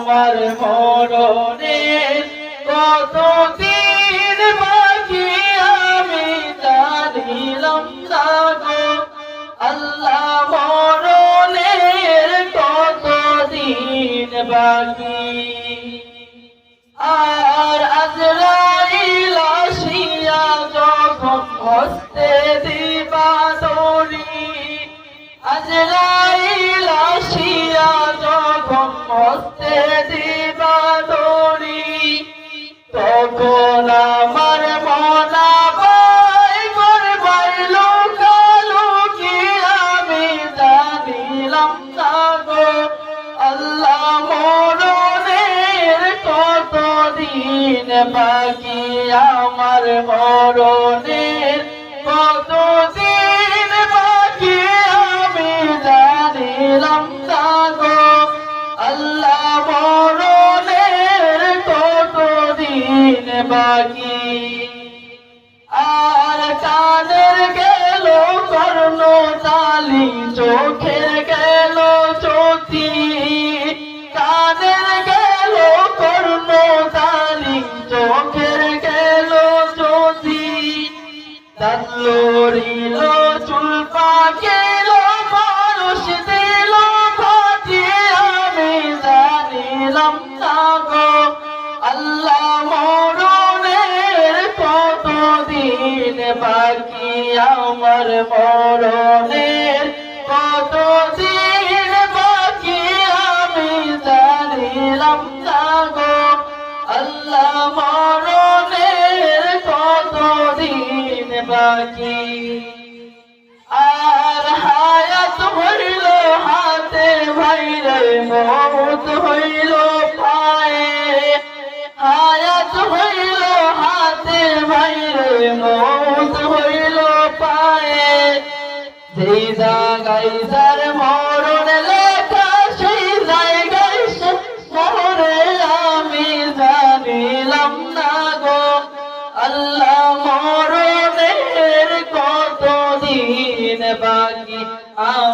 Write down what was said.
আমার মরণের কতদিন বাকি আমি জানিলাম না গো। আল্লাহ মরণের কতদিন বাকি? আর আজরাইল আসিয়া যখন হস্তে দিবা দড়ি আজরাইল হস্তে দিবা তখন আমার মনা পাই করবাই লোকালুকি আমি জানিলাম না গো। আল্লাহ মরণের কতদিন বাকি? আমার মরণের চোখের গেল জ্যোতি। কানের গেল কর্ণ তালি চোখের গেল জ্যোতি। তাল্লরিল চুল পাকেল মানুষ দিল ফাটি আমি জানিলাম, না গো, আল্লাহ মরণের কতদিন বাকি? আমার মরণের গো আল্লাহ মরণের কতদিন বাকি? আর হায়াত হইল হাতে ভাইরে, মত হইল পায়ে। হায়াত হইল হাতে ভাইরে, মত হইল পায়ে। যেই জায়গায় যার মরণ